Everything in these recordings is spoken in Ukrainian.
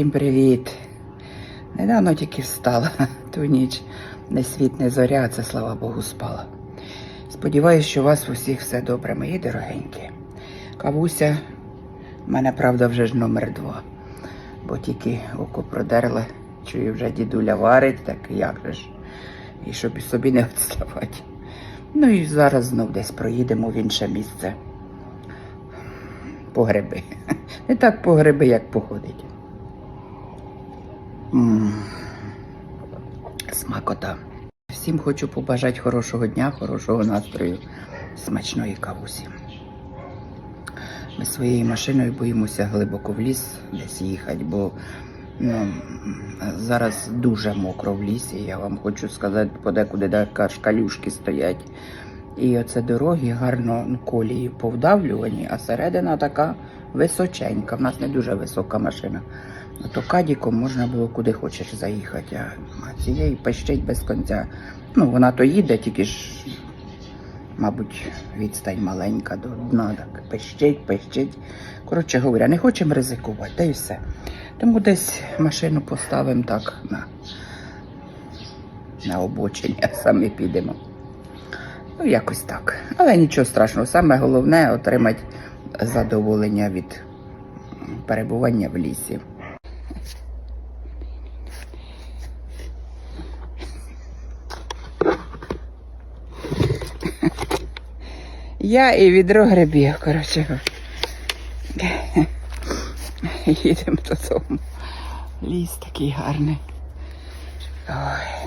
Всім привіт! Недавно тільки встала ту ніч. Не світ, не зоря, це слава Богу спала. Сподіваюсь, що у вас у всіх все добре, мої дорогенькі. Кавуся, в мене правда вже ж номер два. Бо тільки око продерли, чую вже дідуля варить, так як же ж. І щоб собі не відставати. Ну і зараз знов десь проїдемо в інше місце. По гриби. Не так по гриби, як походить. М, Смакота. Всім хочу побажати хорошого дня, хорошого настрою, смачної кавусі. Ми своєю машиною боїмося глибоко в ліс десь їхати, бо ну, зараз дуже мокро в лісі. Я вам хочу сказати, подекуди така шкалюшки стоять. І оце дороги гарно ну, колії повдавлювані, а середина така височенька. В нас не дуже висока машина. То кадіком можна було куди хочеш заїхати, а, цієї пищить без кінця. Ну, вона то їде, тільки ж, мабуть, відстань маленька до дна, так пищить, пищить. Коротше говоря, не хочемо ризикувати, та й все. Тому десь машину поставимо так на, на обочині, а самі підемо. Ну, якось так. Але нічого страшного. Саме головне отримати задоволення від перебування в лісі. Я і відро грибів, коротше. Їдемо додому. Ліс такий гарний. Ой.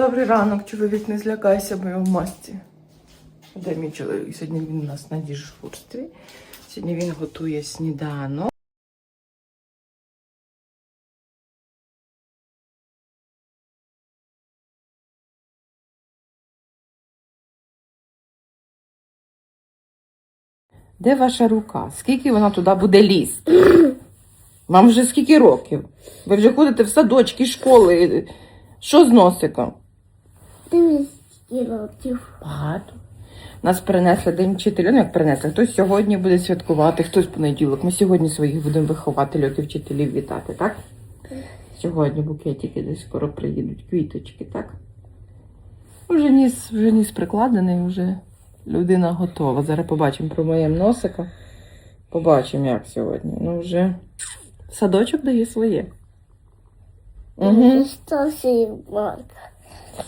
Добрий ранок, чоловік, не злякайся, бо в масці. Де мій чоловік? Сьогодні він у нас на діжурстві. Сьогодні він готує сніданок. Де ваша рука? Скільки вона туди буде лізти? Вам вже скільки років? Ви вже ходите в садочки, школи. Що з носиком? 200 років. Багато. Нас перенесли день вчителя. Ну, як перенесли, хтось сьогодні буде святкувати, хтось в понеділок. Ми сьогодні своїх будемо вихователів і вчителів вітати, так? Сьогодні букетики десь скоро приїдуть, квіточки, так? Вже ніс, вже ніс прикладений, вже людина готова. Зараз побачимо про моєм носика. Побачимо, як сьогодні. Ну, вже садочок дає своє. Угу.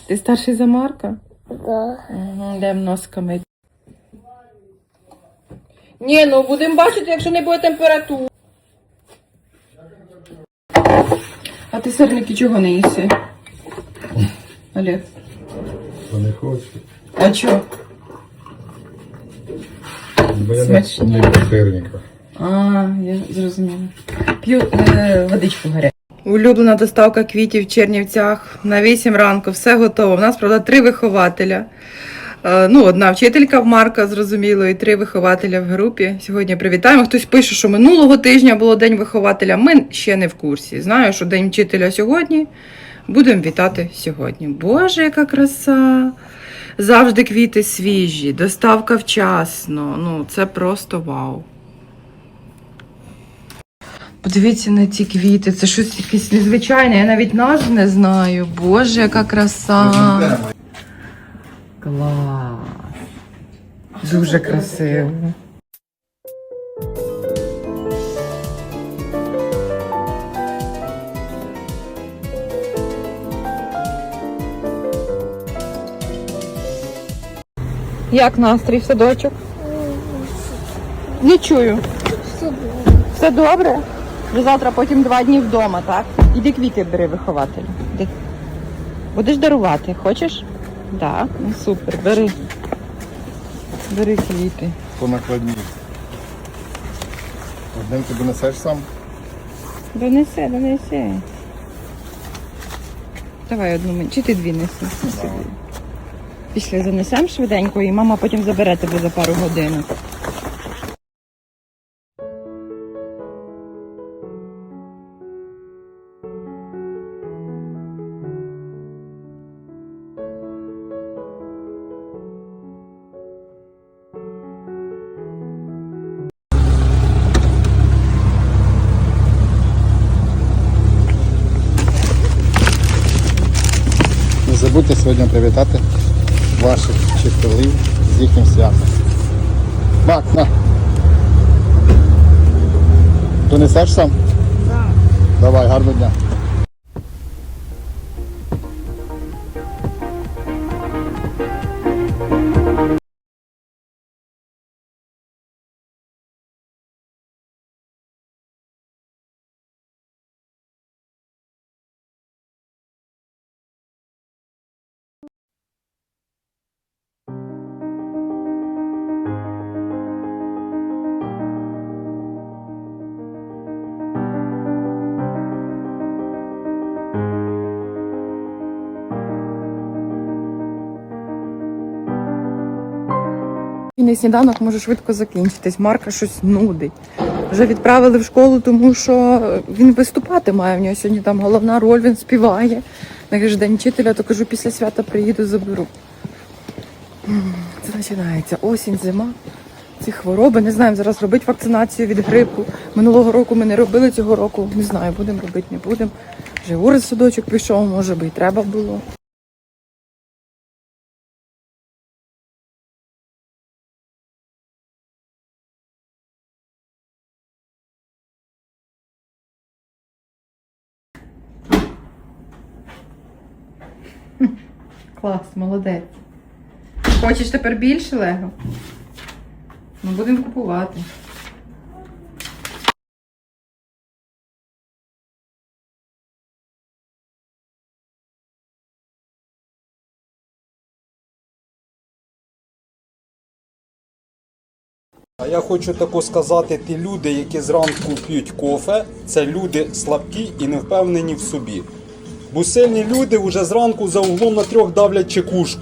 Ти старший за Марка? Да. Угу, йдемо носками. Ні, ну будемо бачити, якщо не буде температури. А ти сирники чого не їси? Олег. Хто не хоче. А чого? Бо я Смачні. не люблю сирника. А, я зрозуміла. П'ю е, водичку гарячу. Улюблена доставка квітів в Чернівцях на 8 ранку, все готово. У нас, правда, три вихователя. Е, Ну, одна вчителька в Марка, зрозуміло, і три вихователя в групі. Сьогодні привітаємо. Хтось пише, що минулого тижня було День вихователя. Ми ще не в курсі. Знаю, що День вчителя сьогодні. Будемо вітати сьогодні. Боже, яка краса! Завжди квіти свіжі, доставка вчасно. Ну, це просто вау. Подивіться на ці квіти, це щось якесь незвичайне, я навіть назв не знаю. Боже, яка краса. Клас. Дуже красиво. Як настрій в садочок? Не чую. Все добре. Все завтра потім два дні вдома, так? Іди квіти бери вихователю. Іди. Будеш дарувати, хочеш? Так, ну супер, бери. Бери квіти. По накладні. Деньки донесеш сам? Донесе, донесе. Давай одну мені. Чи ти дві неси? Після занесемо швиденько, і мама потім забере тебе за пару годин. Привітати ваших вчителів з їхнім святом. Мак, на. Донесеш сам? Так. Давай, гарного дня. І сніданок може швидко закінчитись. Марка щось нудить. Вже відправили в школу, тому що він виступати має. В нього сьогодні там головна роль, він співає. На каже, день вчителя, то кажу, після свята приїду, заберу. Це починається осінь, зима. Ці хвороби. Не знаємо, зараз робити вакцинацію від грипу. Минулого року ми не робили цього року. Не знаю, будемо робити, не будемо. Вже Урис садочок пішов, може би і треба було. Клас, молодець. Хочеш тепер більше Лего? Ну, будемо купувати. А я хочу тако сказати, ті люди, які зранку п'ють кофе, це люди слабкі і не впевнені в собі. Бо сильні люди вже зранку за углом на трьох давлять чекушку.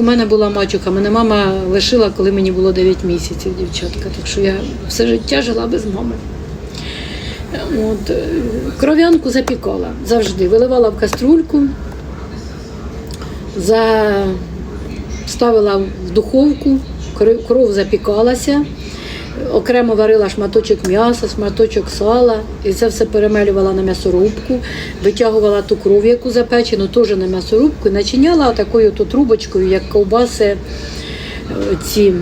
У мене була мачуха. Мене мама лишила, коли мені було 9 місяців, дівчатка. Так що я все життя жила без мами. От, е, кров'янку запікала завжди. Виливала в каструльку, за... ставила в духовку, кров- кров запікалася. Окремо варила шматочок м'яса, шматочок сала, і це все перемелювала на м'ясорубку, витягувала ту кров, яку запечену, теж на м'ясорубку, і начиняла такою то трубочкою, як ковбаси е, ці.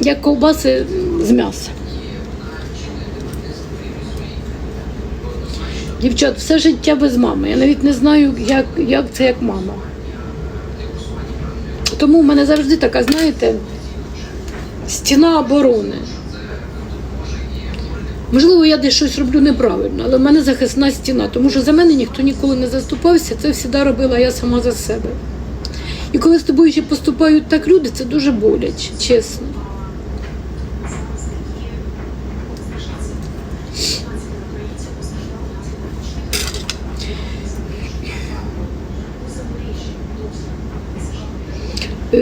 Як ковбаси з м'яса. Дівчат, все життя без мами. Я навіть не знаю, як, як це як мама. Тому в мене завжди така, знаєте, стіна оборони. Можливо, я десь щось роблю неправильно, але в мене захисна стіна, тому що за мене ніхто ніколи не заступався, це завжди робила я сама за себе. І коли з тобою ще поступають так люди, це дуже боляче, чесно.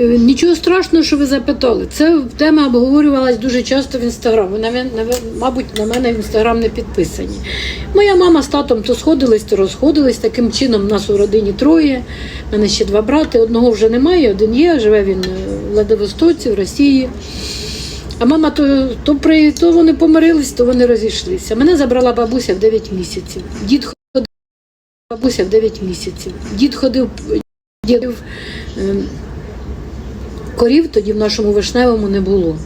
Нічого страшного, що ви запитали. Це тема обговорювалась дуже часто в інстаграм. Наве- мабуть, на мене в інстаграм не підписані. Моя мама з татом то сходились, то розходились. Таким чином, нас у родині троє. У мене ще два брати. Одного вже немає, один є. Живе він е, в Владивостоці, в Росії. А мама то, то, при, то вони помирились, то вони розійшлися. Мене забрала бабуся в 9 місяців. Дід ходив бабуся в 9 місяців. Дід ходив, дід, ем, корів тоді в нашому вишневому не було.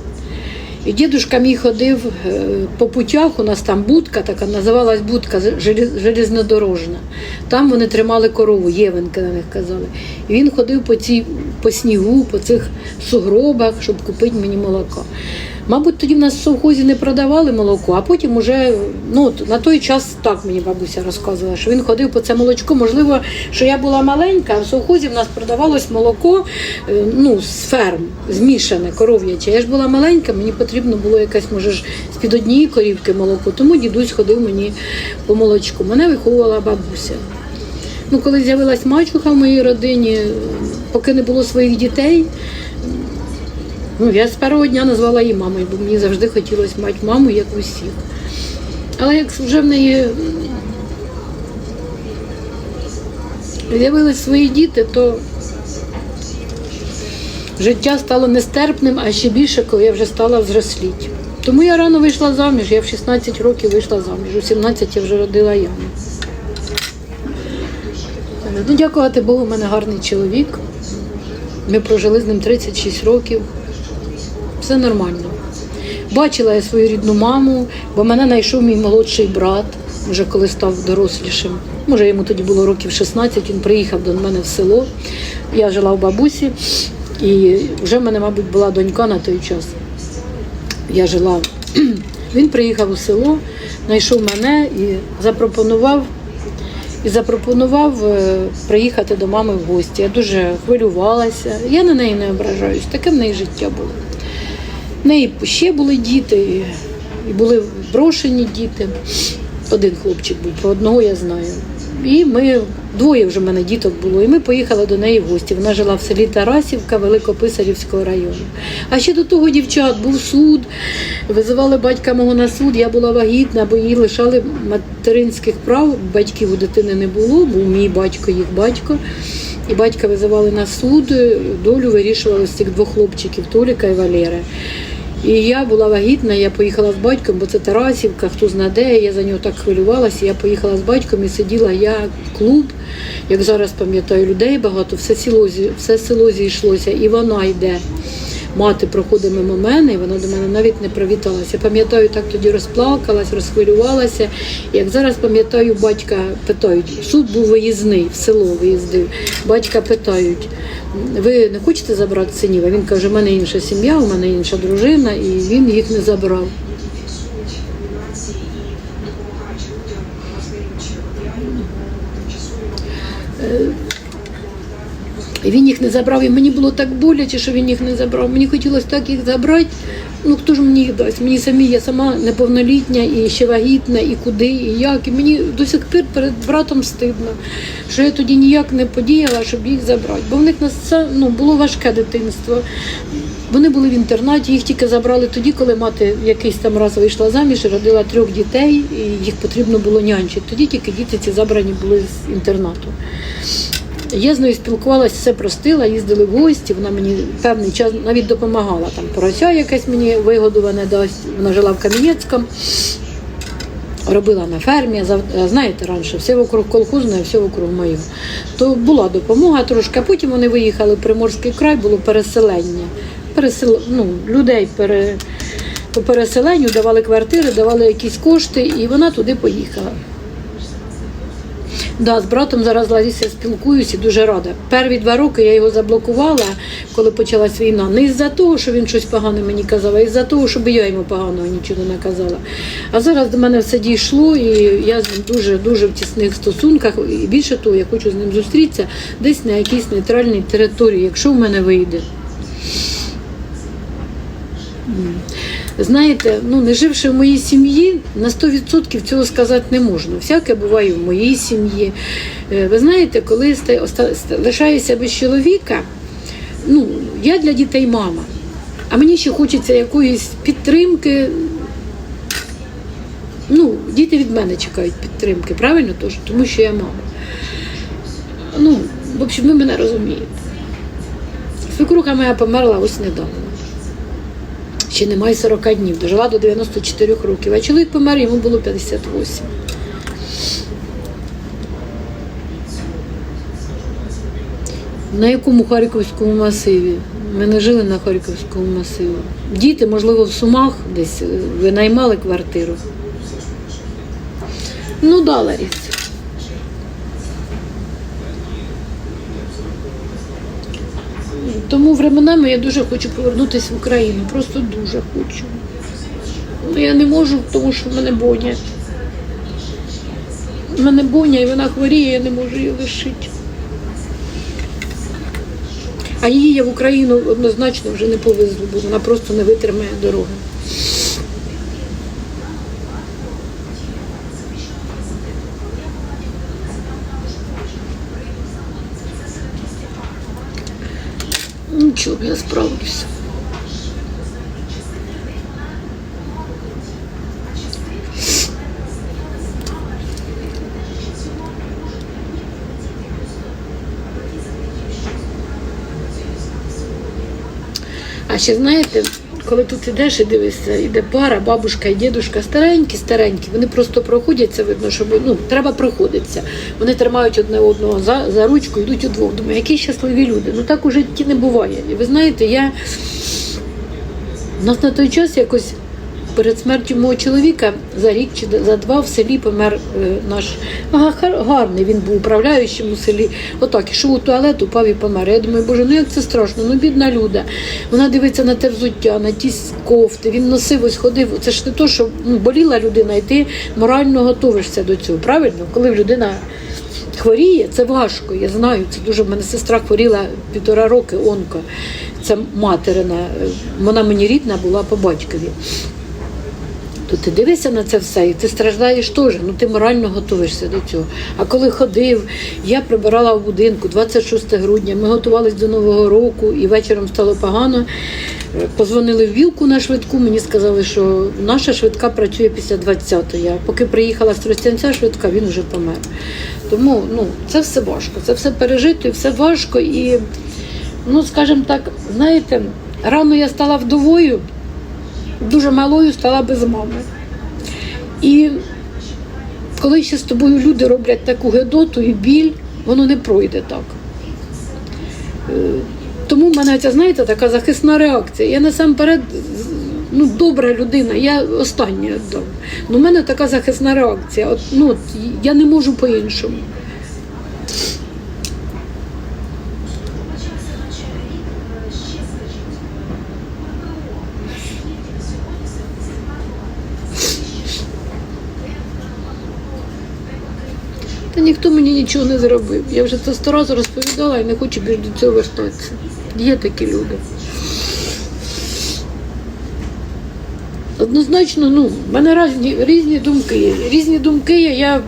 І дідушка мій ходив е, по путях, у нас там будка така, називалась будка железнодорожна. Там вони тримали корову, євенки на них казали. І він ходив по, цій, по снігу, по цих сугробах, щоб купити мені молока. Мабуть, тоді в нас в совхозі не продавали молоко, а потім уже ну, на той час так мені бабуся розказувала, що він ходив по це молочко. Можливо, що я була маленька, а в совхозі в нас продавалось молоко е, ну, з ферм, змішане, коров'яче. Я ж була маленька, мені потрібно було якесь, може ж, з-під однієї корівки молоко, тому дідусь ходив мені по молочку. Мене виховувала бабуся. Ну, коли з'явилась мачуха в моїй родині, поки не було своїх дітей, Ну, я з першого дня назвала її мамою, бо мені завжди хотілося мати маму, як у всіх. Але як вже в неї з'явились свої діти, то життя стало нестерпним, а ще більше, коли я вже стала взросліть. Тому я рано вийшла заміж, я в 16 років вийшла заміж, у 17 я вже родила Яну. Ну, дякувати Богу, в мене гарний чоловік. Ми прожили з ним 36 років. Все нормально. Бачила я свою рідну маму, бо мене знайшов мій молодший брат, вже коли став дорослішим. Може, йому тоді було років 16, він приїхав до мене в село. Я жила в бабусі, і вже в мене, мабуть, була донька на той час. Я жила. Він приїхав у село, знайшов мене і запропонував і запропонував е, приїхати до мами в гості. Я дуже хвилювалася. Я на неї не ображаюсь, таке в неї життя було. В неї ще були діти, і- були брошені діти. Один хлопчик був, про одного я знаю. І ми двоє вже в мене діток було. І ми поїхали до неї в гості. Вона жила в селі Тарасівка Великописарівського району. А ще до того дівчат був суд. Визивали батька мого на суд. Я була вагітна, бо її лишали материнських прав. Батьків у дитини не було, був мій батько, їх батько. І батька визивали на суд, долю вирішували з цих двох хлопчиків Толіка і Валери. І я була вагітна, я поїхала з батьком, бо це Тарасівка, хто знаде, я за нього так хвилювалася. Я поїхала з батьком і сиділа я клуб, як зараз пам'ятаю, людей багато, все село, все село зійшлося, і вона йде. Мати проходить мимо мене, і вона до мене навіть не привіталася. Я пам'ятаю, так тоді розплакалась, розхвилювалася. Як зараз пам'ятаю, батька питають, суд був виїзний, в село виїздив. Батька питають, ви не хочете забрати синів? А він каже, у мене інша сім'я, у мене інша дружина, і він їх не забрав. І він їх не забрав, і мені було так боляче, що він їх не забрав. Мені хотілося так їх забрати. Ну хто ж мені їх дасть? Мені самі я сама неповнолітня і ще вагітна, і куди, і як. І мені до сих пір перед братом стидно, що я тоді ніяк не подіяла, щоб їх забрати. Бо в них на ну, було важке дитинство. Вони були в інтернаті, їх тільки забрали тоді, коли мати якийсь там раз вийшла заміж, родила трьох дітей, і їх потрібно було нянчити. Тоді тільки діти ці забрані були з інтернату. Я з нею спілкувалася, все простила, їздили в гості. Вона мені певний час навіть допомагала. Там порося якесь мені вигодуване дасть. Вона жила в Кам'янецькому, робила на фермі. Знаєте, раніше все вокруг колхозне, все вокруг моє. То була допомога трошки, а потім вони виїхали в Приморський край, було переселення. Пересел... ну, людей пере... по переселенню давали квартири, давали якісь кошти, і вона туди поїхала. Да, з братом зараз Ларісі я спілкуюся дуже рада. Перві два роки я його заблокувала, коли почалась війна. Не із-за того, що він щось погане мені казав, а із-за того, щоб я йому поганого нічого не казала. А зараз до мене все дійшло, і я з ним дуже дуже в тісних стосунках. І більше того, я хочу з ним зустрітися десь на якійсь нейтральній території, якщо в мене вийде. Знаєте, ну не живши в моїй сім'ї, на 100% цього сказати не можна. Всяке буває в моїй сім'ї. Е, Ви знаєте, коли лишаюся без чоловіка, ну, я для дітей мама. А мені ще хочеться якоїсь підтримки. Ну, діти від мене чекають підтримки, правильно? Тож, тому що я мама. Ну, в общем, ви мене розумієте. Свекруха моя померла ось недавно ще немає 40 днів, дожила до 94 років, а чоловік помер, йому було 58. На якому Харківському масиві? Ми не жили на Харківському масиві. Діти, можливо, в Сумах десь е, винаймали квартиру. Ну, да, Ларіс. Тому временами я дуже хочу повернутися в Україну. Просто дуже хочу. Ну, я не можу, тому що в мене боня. У мене боня і вона хворіє, я не можу її лишити. А її я в Україну однозначно вже не повезу, бо вона просто не витримає дороги. Нічого, я справлюся. А ще знаєте, коли тут ідеш і дивишся, іде пара, бабушка і дідушка старенькі, старенькі, вони просто проходять, це видно, що ну, треба проходитися. Вони тримають одне одного за, за ручку, йдуть удвох. Думаю, які щасливі люди. Ну так у житті не буває. І ви знаєте, я у нас на той час якось перед смертю мого чоловіка за рік чи за два в селі помер е, наш гарний. Він був управляючим у селі. Отак ішов у туалет, упав і помер. Я думаю, боже, ну як це страшно? Ну бідна люда. Вона дивиться на те взуття, на ті кофти. Він носив, ось ходив. Це ж не то, що ну, боліла людина, і ти морально готовишся до цього. Правильно, коли людина. Хворіє, це важко, я знаю. Це дуже в мене сестра хворіла півтора роки, онко. Це материна. е, Вона мені рідна була по батькові. То ти дивишся на це все, і ти страждаєш теж, ну ти морально готуєшся до цього. А коли ходив, я прибирала в будинку 26 грудня, ми готувалися до Нового року, і вечором стало погано. Е, Позвонили в вілку на швидку, мені сказали, що наша швидка працює після 20-ї. А поки приїхала з Тростянця швидка, він вже помер. Тому ну, це все важко, це все пережито і все важко. І, ну, скажімо так, знаєте, рано я стала вдовою дуже малою стала без мами. І коли ще з тобою люди роблять таку гедоту і біль, воно не пройде так. Е, Тому в мене ця, знаєте, така захисна реакція. Я насамперед ну, добра людина, я остання. Ну, в мене така захисна реакція. От, ну, я не можу по-іншому. Ніхто мені нічого не зробив. Я вже це сто разів розповідала і не хочу більше до цього вертатися. Є такі люди. Однозначно, ну, в мене різні, різні думки. Різні думки я,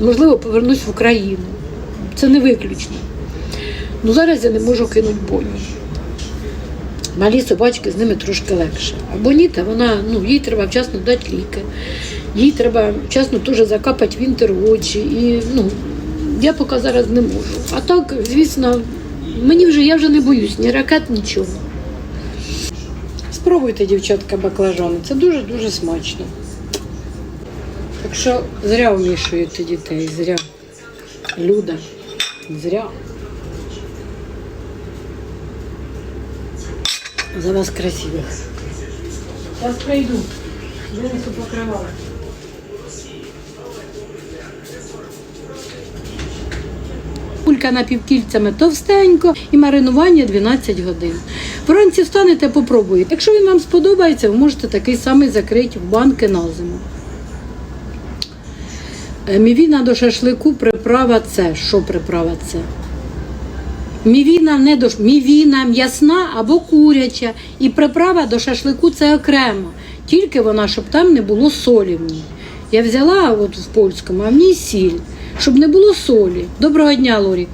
можливо, повернусь в Україну. Це не виключно. Ну зараз я не можу кинути боню. Малі собачки з ними трошки легше. А боніта, вона, ну, їй треба вчасно дати ліки. Їй треба вчасно теж закапати вінтер в очі. І ну, я поки зараз не можу. А так, звісно, мені вже я вже не боюсь ні ракет, нічого. Спробуйте, дівчатка, баклажани. Це дуже-дуже смачно. Так що зря вмішуєте дітей, зря. Люда, зря. За вас красивих. Зараз прийду. Винесу покривала. Кулька напівкільцями товстенько і маринування 12 годин. Вранці встанете, попробуєте. Якщо він вам сподобається, ви можете такий самий закрити в банки на зиму. Е, Мівіна до шашлику приправа це. Що приправа це? Мівіна не до мівіна м'ясна або куряча. І приправа до шашлику це окремо. Тільки вона, щоб там не було солі в ній. Я взяла от в польському, а в ній сіль, щоб не було солі. Доброго дня, Лорік.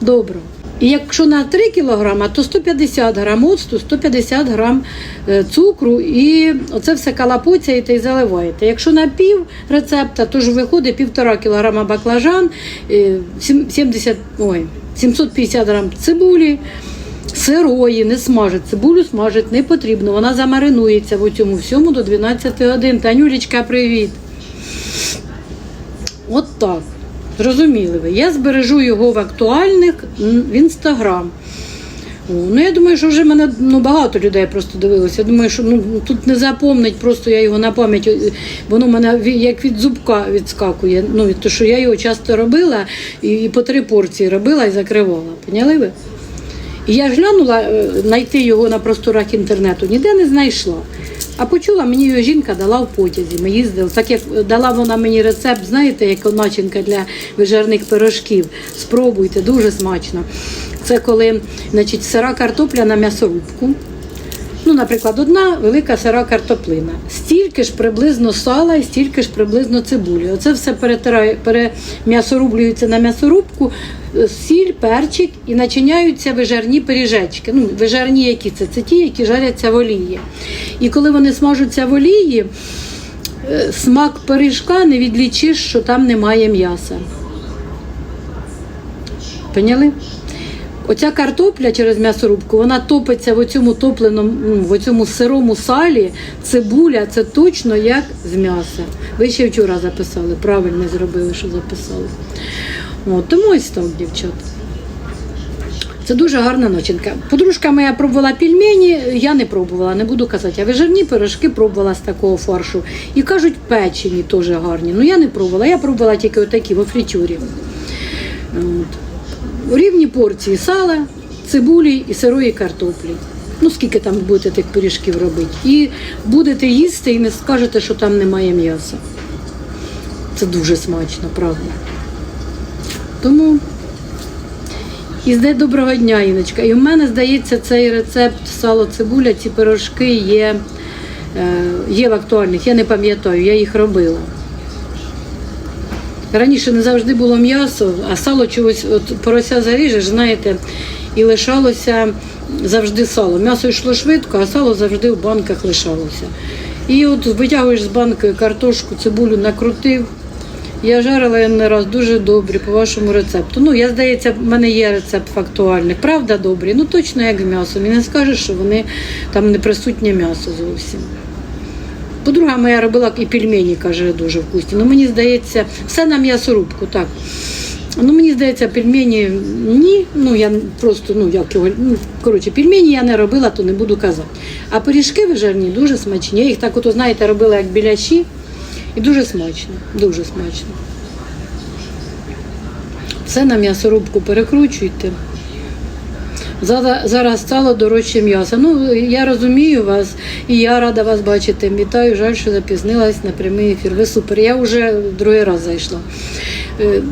Доброго. І якщо на 3 кг, то 150 грам оцту, 150 грам е, цукру і оце все калапоцяєте і заливаєте. Якщо на пів рецепта, то ж виходить 1,5 кг баклажан, е, 70, ой, 750 грам цибулі, сирої, не смажить. Цибулю смажить не потрібно, вона замаринується в цьому всьому до 12 годин. Танюлечка, привіт. От так. Зрозуміли ви. Я збережу його в актуальних в інстаграм. Ну, я думаю, що вже мене ну, багато людей просто дивилося. Я думаю, що ну, тут не запомнить, просто я його на пам'ять, е, воно мене як від зубка відскакує. Ну, того, що я його часто робила і, і по три порції робила і закривала. Поняли ви? І я глянула е, знайти його на просторах інтернету, ніде не знайшла. А почула, мені його жінка дала в потязі. Ми їздили. Так як дала вона мені рецепт, знаєте, як начинка для вижарних пирожків. Спробуйте, дуже смачно. Це коли значить, сира картопля на м'ясорубку. Ну, наприклад, одна велика сира картоплина. Стільки ж приблизно сала і стільки ж приблизно цибулі. Оце все перетирає, перем'ясорублюється на м'ясорубку, е, сіль, перчик і начиняються вижарні пиріжечки. Ну, вижарні які це? Це ті, які жаряться в олії. І коли вони смажуться в олії, е, смак пиріжка не відлічиш, що там немає м'яса. Поняли? Оця картопля через м'ясорубку, вона топиться в цьому топленому, в цьому сирому салі. Цибуля це точно як з м'яса. Ви ще вчора записали, правильно зробили, що записали. От, тому ось так, дівчата. Це дуже гарна начинка. Подружка моя пробувала пельмені, я не пробувала, не буду казати. А вижарні пирожки пробувала з такого фаршу. І кажуть, печені теж гарні. Ну я не пробувала, я пробувала тільки отакі во фритюрі. От. Рівні порції сала, цибулі і сирої картоплі. Ну, скільки там будете тих пиріжків робити. І будете їсти і не скажете, що там немає м'яса. Це дуже смачно, правда. Тому і зде доброго дня, Іночка. І в мене, здається, цей рецепт сало цибуля, ці пирожки є, е, є в актуальних. Я не пам'ятаю, я їх робила. Раніше не завжди було м'ясо, а сало чогось, от порося заріжеш, знаєте, і лишалося завжди сало. М'ясо йшло швидко, а сало завжди в банках лишалося. І от витягуєш з банки картошку, цибулю накрутив. Я жарила не раз дуже добрі по вашому рецепту. Ну, я здається, в мене є рецепт фактуальний. Правда, добрі? Ну точно як з м'ясом. Не скажеш, що вони там не присутнє м'ясо зовсім. Подруга моя робила і пельмені, каже, дуже вкусні. Ну мені здається, все на м'ясорубку, так. Ну мені здається, пельмені ні. Ну я просто, ну як його, ну коротше, пельмені я не робила, то не буду казати. А пиріжки вижарні дуже смачні. Я їх так, от, знаєте, робила як біляші. І дуже смачно, дуже смачно. Все на м'ясорубку перекручуйте. Зараз, стало дорожче м'ясо. Ну, я розумію вас, і я рада вас бачити. Вітаю, жаль, що запізнилась на прямий ефір. Ви супер. Я вже другий раз зайшла. Е, е,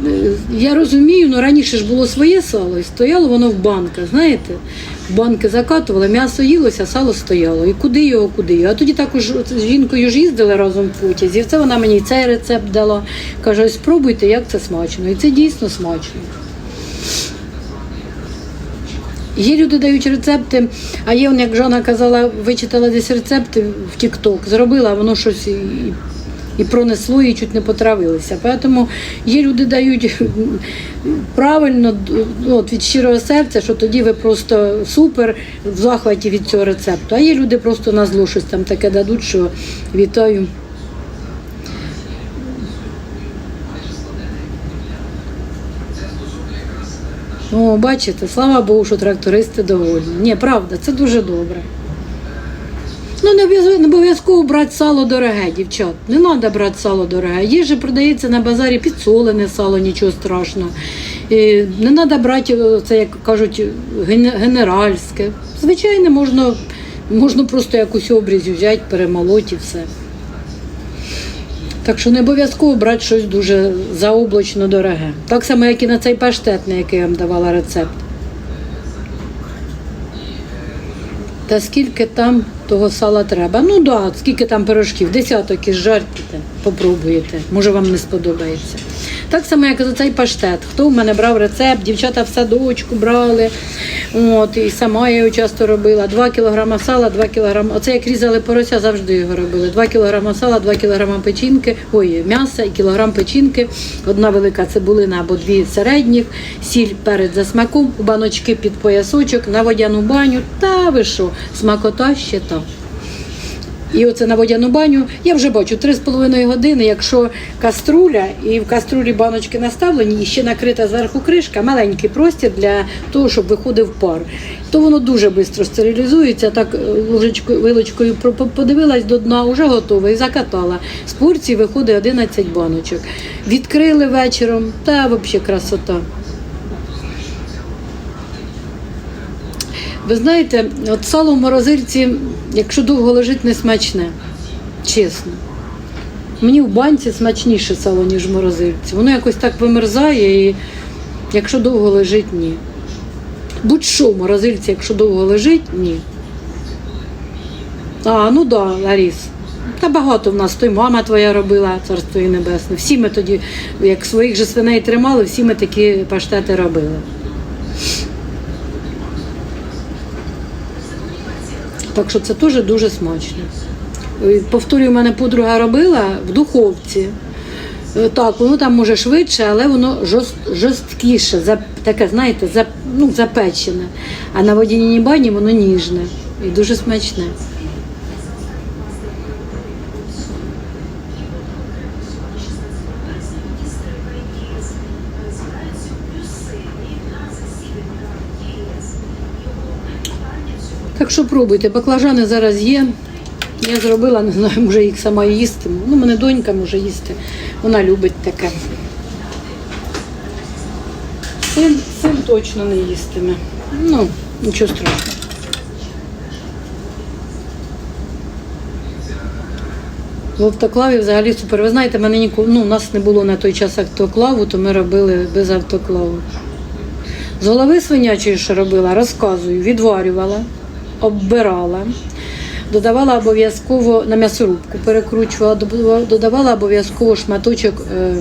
Я розумію, ну раніше ж було своє сало, і стояло воно в банках, знаєте. Банки закатували, м'ясо їлося, сало стояло. І куди його, куди його. А тоді також з жінкою ж їздили разом в потязі. Це вона мені цей рецепт дала. Каже, спробуйте, як це смачно. І це дійсно смачно. Є люди дають рецепти, а є, як Жона казала, вичитала десь рецепти в Тік-Ток, зробила, воно щось і, і пронесло, і чуть не потравилися. Тому є люди дають правильно ну, от, від щирого серця, що тоді ви просто супер в захваті від цього рецепту. А є люди просто на зло щось там таке дадуть, що вітаю. О, бачите, слава Богу, що трактористи довольні. Ні, правда, це дуже добре. Ну, не обов'язково- брати сало дороге, дівчат. Не треба брати сало дороге. Же продається на базарі підсолене сало, нічого страшного. І не треба брати, це, як кажуть, генеральське. Звичайно, можна, можна просто якусь обрізь взяти, перемолоти і все. Так що не обов'язково брати щось дуже заоблачно дороге. Так само, як і на цей паштет, на який я вам давала рецепт. Та скільки там того сала треба? Ну так, да, скільки там пирожків, десяток із жаркіте, попробуєте, може вам не сподобається. Так само, як за цей паштет. Хто в мене брав рецепт, дівчата в садочку брали. От, і сама я його часто робила. 2 кг сала, 2 кг. Оце як різали порося, завжди його робили. 2 кг сала, 2 кг печінки, ой, м'яса і кілограм печінки, одна велика цибулина або дві середніх, сіль перед за смаком, баночки під поясочок, на водяну баню. Та ви що, смакота ще та. І оце на водяну баню. Я вже бачу 3,5 години, якщо каструля, і в каструлі баночки наставлені, і ще накрита зверху кришка, маленький простір для того, щоб виходив пар. То воно дуже швидко стерилізується. Так е, ложечкою, вилочкою подивилась до дна, вже готове і закатала. З порції виходить 11 баночок. Відкрили вечором, та взагалі красота. Ви знаєте, от сало в морозильці, якщо довго лежить, не смачне. Чесно. Мені в банці смачніше сало, ніж в морозильці. Воно якось так вимерзає і якщо довго лежить, ні. Будь-що в морозильці, якщо довго лежить, ні. А, ну да, Ларіс. Та багато в нас, то й мама твоя робила, царство їй небесне. Всі ми тоді, як своїх же свиней тримали, всі ми такі паштети робили. Так що це теж дуже смачно. Е, Повторюю, у мене подруга робила в духовці. Е, Так, воно там може швидше, але воно жорст, жорсткіше, таке, знаєте, за, ну, запечене. А на водяній бані воно ніжне і дуже смачне. Що пробуйте, баклажани зараз є. Я зробила, не знаю, може їх сама їстиму. Ну, мене донька може їсти. Вона любить таке. Син, син точно не їстиме. Ну, нічого страшного. В автоклаві взагалі супер. Ви знаєте, мене ніколи, ну, у нас не було на той час автоклаву, то ми робили без автоклаву. З голови свинячої, що робила, розказую, відварювала, оббирала, додавала обов'язково на м'ясорубку, перекручувала, додавала- обов'язково шматочок е,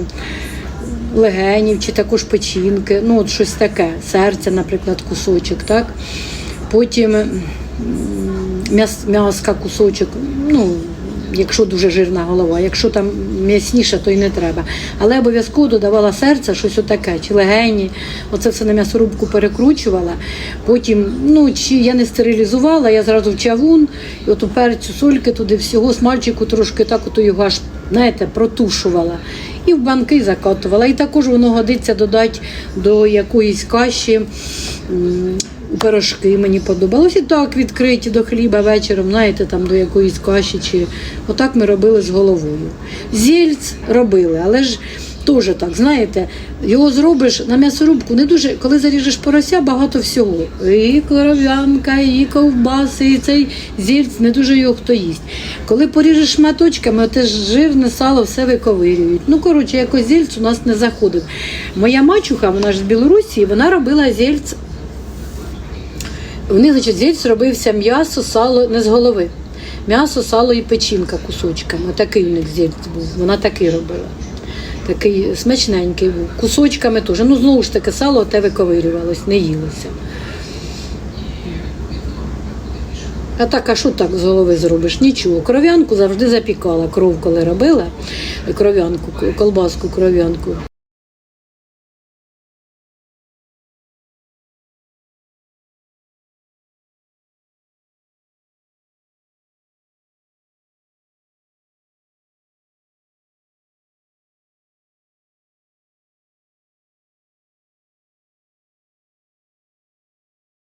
легенів чи також печінки, ну от щось таке, серце, наприклад, кусочок, так? Потім м'яска кусочок, ну, якщо дуже жирна голова, якщо там м'ясніше, то й не треба. Але обов'язково додавала серце, щось отаке, чи легені. Оце все на м'ясорубку перекручувала. Потім, ну, чи я не стерилізувала, я зразу в чавун, і оту перцю, сольки туди всього, смальчику трошки так ото його аж, знаєте, протушувала. І в банки закатувала. І також воно годиться додати до якоїсь каші. Пирожки мені подобалось і так відкриті до хліба вечором, знаєте, там до якоїсь каші. Чи... Отак ми робили з головою. Зільць робили, але ж теж так, знаєте, його зробиш на м'ясорубку, не дуже, коли заріжеш порося, багато всього. І коров'янка, і ковбаси, і цей зільць, не дуже його хто їсть. Коли поріжеш шматочками, те ж жирне сало все виковирюють. Ну, коротше, якось зільць у нас не заходив. Моя мачуха, вона ж з Білорусі, вона робила зільць в них, значить, зільць робився м'ясо, сало, не з голови. М'ясо, сало і печінка кусочками. Такий у них зільць був. Вона такий робила. Такий смачненький був. Кусочками теж. Ну, знову ж таки, сало те виковирювалось, не їлося. А так, а що так з голови зробиш? Нічого. Кров'янку завжди запікала. Кров, коли робила, кров'янку, колбаску, кров'янку.